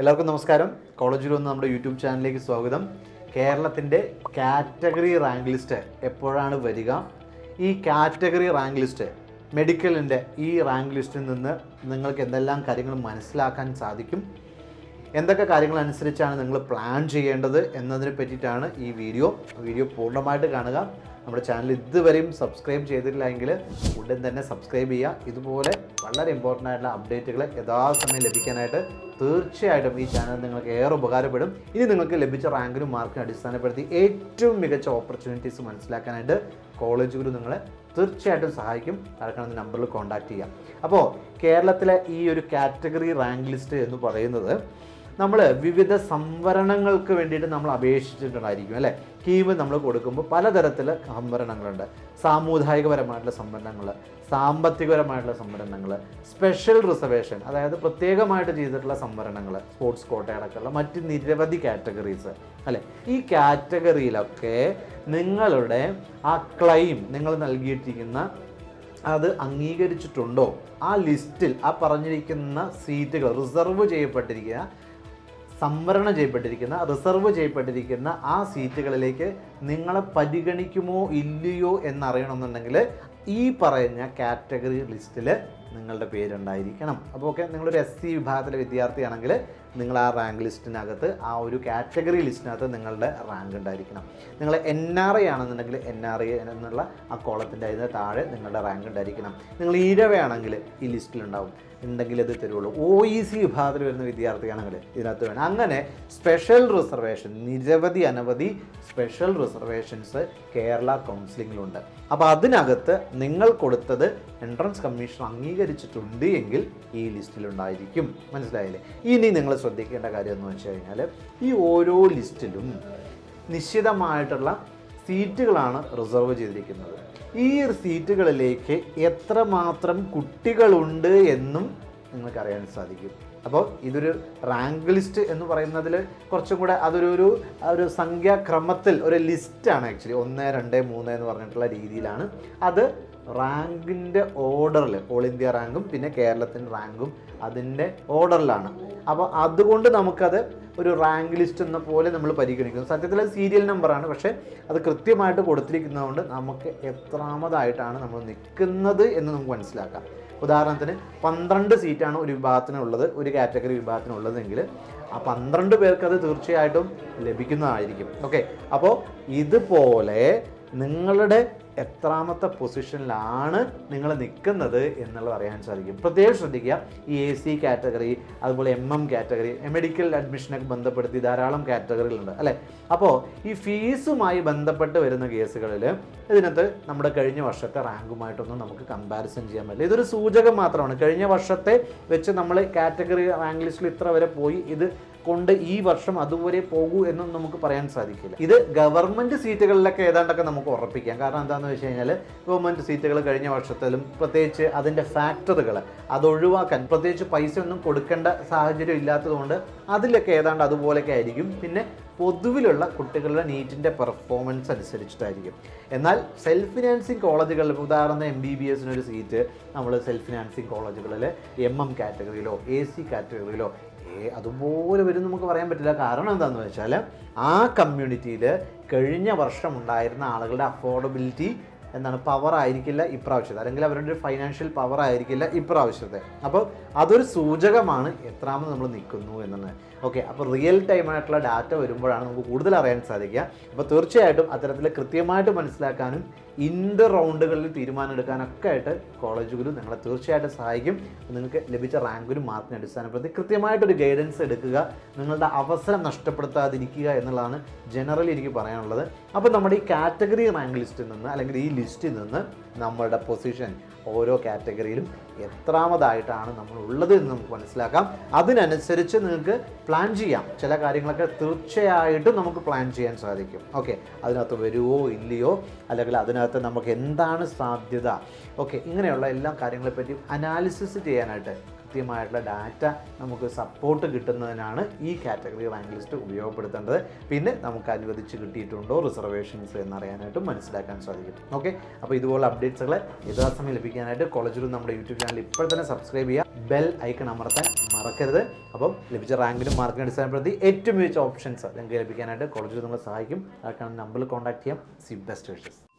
എല്ലാവർക്കും നമസ്കാരം. കോളേജിൽ വന്ന് നമ്മുടെ യൂട്യൂബ് ചാനലിലേക്ക് സ്വാഗതം. കേരളത്തിന്റെ കാറ്റഗറി റാങ്ക് ലിസ്റ്റ് എപ്പോഴാണ് വരിക? ഈ കാറ്റഗറി റാങ്ക് ലിസ്റ്റ് മെഡിക്കലിന്റെ ഈ റാങ്ക് ലിസ്റ്റിൽ നിന്ന് നിങ്ങൾക്ക് എന്തെല്ലാം കാര്യങ്ങൾ മനസ്സിലാക്കാൻ സാധിക്കും? എന്തൊക്കെ കാര്യങ്ങൾ അനുസരിച്ചാണ് നിങ്ങൾ പ്ലാൻ ചെയ്യേണ്ടത് എന്നതിനെ പറ്റിയിട്ടാണ് ഈ വീഡിയോ വീഡിയോ പൂർണമായിട്ട് കാണുക. നമ്മുടെ ചാനൽ ഇതുവരെയും സബ്സ്ക്രൈബ് ചെയ്തിട്ടില്ല എങ്കിൽ ഉടൻ തന്നെ സബ്സ്ക്രൈബ് ചെയ്യുക. ഇതുപോലെ വളരെ ഇമ്പോർട്ടന്റ് ആയിട്ടുള്ള അപ്ഡേറ്റുകൾ യഥാസമയം ലഭിക്കാനായിട്ട് തീർച്ചയായിട്ടും ഈ ചാനൽ നിങ്ങൾക്ക് ഏറെ ഉപകാരപ്പെടും. ഇനി നിങ്ങൾക്ക് ലഭിച്ച റാങ്കിനും മാർക്കിനും അടിസ്ഥാനപ്പെടുത്തി ഏറ്റവും മികച്ച ഓപ്പർച്യൂണിറ്റീസ് മനസ്സിലാക്കാനായിട്ട് കോളേജ് ഗുരു നിങ്ങളെ തീർച്ചയായിട്ടും സഹായിക്കും. താഴെക്കാണുന്ന നമ്പറിൽ കോൺടാക്റ്റ് ചെയ്യാം അപ്പോൾ കേരളത്തിലെ ഈ ഒരു കാറ്റഗറി റാങ്ക് ലിസ്റ്റ് എന്ന് പറയുന്നത് നമ്മൾ വിവിധ സംവരണങ്ങൾക്ക് വേണ്ടിയിട്ട് നമ്മൾ അപേക്ഷിച്ചിട്ടുണ്ടായിരിക്കും അല്ലേ? കീവ് നമ്മൾ കൊടുക്കുമ്പോൾ പലതരത്തിൽ സംവരണങ്ങളുണ്ട്. സാമുദായികപരമായിട്ടുള്ള സംവരണങ്ങൾ സാമ്പത്തികപരമായിട്ടുള്ള സംവരണങ്ങൾ സ്പെഷ്യൽ റിസർവേഷൻ അതായത് പ്രത്യേകമായിട്ട് ചെയ്തിട്ടുള്ള സംവരണങ്ങൾ സ്പോർട്സ് കോട്ടയടക്കമുള്ള മറ്റ് നിരവധി കാറ്റഗറീസ് അല്ലേ? ഈ കാറ്റഗറിയിലൊക്കെ നിങ്ങളുടെ ആ ക്ലെയിം നിങ്ങൾ നൽകിയിട്ടിരിക്കുന്ന അത് അംഗീകരിച്ചിട്ടുണ്ടോ? ആ ലിസ്റ്റിൽ ആ പറഞ്ഞിരിക്കുന്ന സീറ്റുകൾ റിസർവ് ചെയ്യപ്പെട്ടിരിക്കുന്ന സംവരണം ചെയ്യപ്പെട്ടിരിക്കുന്ന റിസർവ് ചെയ്യപ്പെട്ടിരിക്കുന്ന ആ സീറ്റുകളിലേക്ക് നിങ്ങളെ പരിഗണിക്കുമോ ഇല്ലയോ എന്നറിയണമെന്നുണ്ടെങ്കിൽ ഈ പറയുന്ന കാറ്റഗറി ലിസ്റ്റിൽ നിങ്ങളുടെ പേരുണ്ടായിരിക്കണം. അപ്പോൾ ഓക്കെ നിങ്ങളൊരു എസ് സി വിഭാഗത്തിലെ വിദ്യാർത്ഥിയാണെങ്കിൽ നിങ്ങൾ ആ റാങ്ക് ലിസ്റ്റിനകത്ത് ആ ഒരു കാറ്റഗറി ലിസ്റ്റിനകത്ത് നിങ്ങളുടെ റാങ്ക് ഉണ്ടായിരിക്കണം. നിങ്ങൾ എൻ ആർ ഐ ആണെന്നുണ്ടെങ്കിൽ എൻ ആർ ഐ എന്നുള്ള ആ കോളത്തിന്റെ അതിന് താഴെ നിങ്ങളുടെ റാങ്ക് ഉണ്ടായിരിക്കണം. നിങ്ങൾ ഈഴവയാണെങ്കിൽ ഈ ലിസ്റ്റിലുണ്ടാവും. ഉണ്ടെങ്കിൽ ഇത് തരുള്ളൂ. ഒ ഇ സി വിഭാഗത്തിൽ വരുന്ന വിദ്യാർത്ഥിയാണെങ്കിൽ ഇതിനകത്ത് വേണം. അങ്ങനെ സ്പെഷ്യൽ റിസർവേഷൻ നിരവധി അനവധി സ്പെഷ്യൽ റിസർവേഷൻസ് കേരള കൗൺസിലിങ്ങിലുണ്ട് അപ്പോൾ അതിനകത്ത് നിങ്ങൾ കൊടുത്തത് എൻട്രൻസ് കമ്മീഷൻ അംഗീകരിച്ചിട്ടുണ്ട് എങ്കിൽ ഈ ലിസ്റ്റിലുണ്ടായിരിക്കും. മനസ്സിലായില്ലേ? ഇനി നിങ്ങൾ ശ്രദ്ധിക്കേണ്ട കാര്യം എന്ന് വെച്ച് കഴിഞ്ഞാൽ ഈ ഓരോ ലിസ്റ്റിലും നിശ്ചിതമായിട്ടുള്ള സീറ്റുകളാണ് റിസർവ് ചെയ്തിരിക്കുന്നത്. ഈ സീറ്റുകളിലേക്ക് എത്രമാത്രം കുട്ടികളുണ്ട് എന്നും നിങ്ങൾക്കറിയാൻ സാധിക്കും. അപ്പോൾ ഇതൊരു റാങ്ക് ലിസ്റ്റ് എന്ന് പറയുന്നതിൽ കുറച്ചും കൂടെ അതൊരു ഒരു സംഖ്യാക്രമത്തിൽ ഒരു ലിസ്റ്റാണ് ആക്ച്വലി. ഒന്ന് രണ്ട് മൂന്ന് എന്ന് പറഞ്ഞിട്ടുള്ള രീതിയിലാണ് അത് റാങ്കിന്റെ ഓർഡറിൽ ഓൾ ഇന്ത്യ റാങ്കും പിന്നെ കേരളത്തിന്റെ റാങ്കും അതിന്റെ ഓർഡറിലാണ്. അപ്പോൾ അതുകൊണ്ട് നമുക്കത് ഒരു റാങ്ക് ലിസ്റ്റ് എന്ന പോലെ നമ്മൾ പരിഗണിക്കുന്നു. സത്യത്തിൽ അത് സീരിയൽ നമ്പറാണ് പക്ഷേ അത് കൃത്യമായിട്ട് കൊടുത്തിരിക്കുന്നതുകൊണ്ട് നമുക്ക് എത്രാമതായിട്ടാണ് നമ്മൾ നിൽക്കുന്നത് എന്ന് നമുക്ക് മനസ്സിലാക്കാം. ഉദാഹരണത്തിന് പന്ത്രണ്ട് സീറ്റാണ് ഒരു വിഭാഗത്തിനുള്ളത് ഒരു കാറ്റഗറി വിഭാഗത്തിനുള്ളതെങ്കിൽ ആ പന്ത്രണ്ട് പേർക്ക് അത് തീർച്ചയായിട്ടും ലഭിക്കുന്നതായിരിക്കും. ഓക്കെ. അപ്പോൾ ഇതുപോലെ നിങ്ങളുടെ എത്രാമത്തെ പൊസിഷനിലാണ് നിങ്ങൾ നിൽക്കുന്നത് എന്നുള്ളത് അറിയാൻ സാധിക്കും. പ്രത്യേകം ശ്രദ്ധിക്കുക. ഈ എ സി കാറ്റഗറി അതുപോലെ എം എം കാറ്റഗറി മെഡിക്കൽ അഡ്മിഷനൊക്കെ ബന്ധപ്പെടുത്തി ധാരാളം കാറ്റഗറികളുണ്ട് അല്ലേ? അപ്പോൾ ഈ ഫീസുമായി ബന്ധപ്പെട്ട് വരുന്ന കേസുകളിൽ ഇതിനകത്ത് നമ്മുടെ കഴിഞ്ഞ വർഷത്തെ റാങ്കുമായിട്ടൊന്നും നമുക്ക് കമ്പാരിസൺ ചെയ്യാൻ പറ്റില്ല. ഇതൊരു സൂചകം മാത്രമാണ്. കഴിഞ്ഞ വർഷത്തെ വെച്ച് നമ്മൾ കാറ്റഗറി റാങ്ക് ലിസ്റ്റിൽ ഇത്ര വരെ പോയി. ഇത് കൊണ്ട് ഈ വർഷം അതുവരെ പോകൂ എന്നും നമുക്ക് പറയാൻ സാധിക്കില്ല. ഇത് ഗവൺമെന്റ് സീറ്റുകളിലൊക്കെ ഏതാണ്ടൊക്കെ നമുക്ക് ഉറപ്പിക്കാം. കാരണം എന്താണെന്ന് വെച്ച് കഴിഞ്ഞാൽ ഗവൺമെന്റ് സീറ്റുകൾ കഴിഞ്ഞ വർഷത്തിലും പ്രത്യേകിച്ച് അതിന്റെ ഫാക്ടറുകൾ അത് ഒഴിവാക്കാൻ പ്രത്യേകിച്ച് പൈസ ഒന്നും കൊടുക്കേണ്ട സാഹചര്യം ഇല്ലാത്തതുകൊണ്ട് അതിലൊക്കെ ഏതാണ്ട് അതുപോലെയൊക്കെ ആയിരിക്കും. പിന്നെ പൊതുവിലുള്ള കുട്ടികളുടെ നീറ്റിന്റെ പെർഫോമൻസ് അനുസരിച്ചിട്ടായിരിക്കും. എന്നാൽ സെൽഫ് ഫിനാൻസിങ് കോളേജുകളിൽ ഉദാഹരണം എം ബി ബി എസിനൊരു സീറ്റ് നമ്മൾ സെൽഫ് ഫിനാൻസിങ് കോളേജുകളിൽ എം എം കാറ്റഗറിയിലോ എ സി കാറ്റഗറിയിലോ അതുപോലെ വരും നമുക്ക് പറയാൻ പറ്റില്ല. കാരണം എന്താണെന്ന് വെച്ചാൽ ആ കമ്മ്യൂണിറ്റിയിൽ കഴിഞ്ഞ വർഷം ഉണ്ടായിരുന്ന ആളുകളുടെ അഫോർഡബിലിറ്റി എന്താണ് പവർ ആയിരിക്കില്ല ഇപ്രാവശ്യത്തെ. അല്ലെങ്കിൽ അവരുടെ ഒരു ഫൈനാൻഷ്യൽ പവർ ആയിരിക്കില്ല ഇപ്രാവശ്യത്തെ. അപ്പോൾ അതൊരു സൂചകമാണ് എത്രാമത് നമ്മൾ നിൽക്കുന്നു എന്നത് ഓക്കെ അപ്പോൾ റിയൽ ടൈം ആയിട്ടുള്ള ഡാറ്റ വരുമ്പോഴാണ് നമുക്ക് കൂടുതൽ അറിയാൻ സാധിക്കുക. അപ്പോൾ തീർച്ചയായിട്ടും അത്തരത്തിൽ കൃത്യമായിട്ട് മനസ്സിലാക്കാനും ഇന്റർ റൗണ്ടുകളിൽ തീരുമാനം എടുക്കാനൊക്കെ ആയിട്ട് കോളേജ് ഗുരു നിങ്ങളെ തീർച്ചയായിട്ടും സഹായിക്കും. നിങ്ങൾക്ക് ലഭിച്ച റാങ്കിനും മാർക്കിനെ അടിസ്ഥാനപ്പെടുത്തി കൃത്യമായിട്ടൊരു ഗൈഡൻസ് എടുക്കുക നിങ്ങളുടെ അവസരം നഷ്ടപ്പെടുത്താതിരിക്കുക എന്നുള്ളതാണ് ജനറലി എനിക്ക് പറയാനുള്ളത്. അപ്പോൾ നമ്മുടെ ഈ കാറ്റഗറി റാങ്ക് ലിസ്റ്റിൽ നിന്ന് അല്ലെങ്കിൽ ഈ ലിസ്റ്റിൽ നിന്ന് നമ്മളുടെ പൊസിഷൻ ഓരോ കാറ്റഗറിയിലും എത്രാമതായിട്ടാണ് നമ്മൾ ഉള്ളത് എന്ന് നമുക്ക് മനസ്സിലാക്കാം. അതിനനുസരിച്ച് നിങ്ങൾക്ക് പ്ലാൻ ചെയ്യാം. ചില കാര്യങ്ങളൊക്കെ തീർച്ചയായിട്ടും നമുക്ക് പ്ലാൻ ചെയ്യാൻ സാധിക്കും. ഓക്കെ അതിനകത്ത് വരുമോ ഇല്ലയോ അല്ലെങ്കിൽ അതിനകത്ത് നമുക്ക് എന്താണ് സാധ്യത? ഓക്കെ ഇങ്ങനെയുള്ള എല്ലാ കാര്യങ്ങളെപ്പറ്റിയും അനാലിസിസ് ചെയ്യാനായിട്ട് കൃത്യമായിട്ടുള്ള ഡാറ്റ നമുക്ക് സപ്പോർട്ട് കിട്ടുന്നതിനാണ് ഈ കാറ്റഗറി റാങ്ക് ലിസ്റ്റ് ഉപയോഗപ്പെടുത്തേണ്ടത്. പിന്നെ നമുക്ക് അനുവദിച്ച് കിട്ടിയിട്ടുണ്ടോ റിസർവേഷൻസ് എന്നറിയാനായിട്ടും മനസ്സിലാക്കാൻ സാധിക്കും. ഓക്കെ അപ്പോൾ ഇതുപോലെ അപ്ഡേറ്റ്സുകൾ യഥാസമയം ലഭിക്കാനായിട്ട് കോളേജിലും നമ്മുടെ യൂട്യൂബ് ചാനൽ ഇപ്പോൾ തന്നെ സബ്സ്ക്രൈബ് ചെയ്യുക. ബെൽ ഐക്കൺ അമർത്താൻ മറക്കരുത്. അപ്പം ലഭിച്ച റാങ്കിനും മാർക്കിനും അടിസ്ഥാനപ്പെടുത്തി ഏറ്റവും മികച്ച ഓപ്ഷൻസ് നിങ്ങൾക്ക് ലഭിക്കാനായിട്ട് കോളേജിൽ നിങ്ങളെ സഹായിക്കും. അതൊക്കെ നമ്പറിൽ കോൺടാക്ട് ചെയ്യാം. C best wishes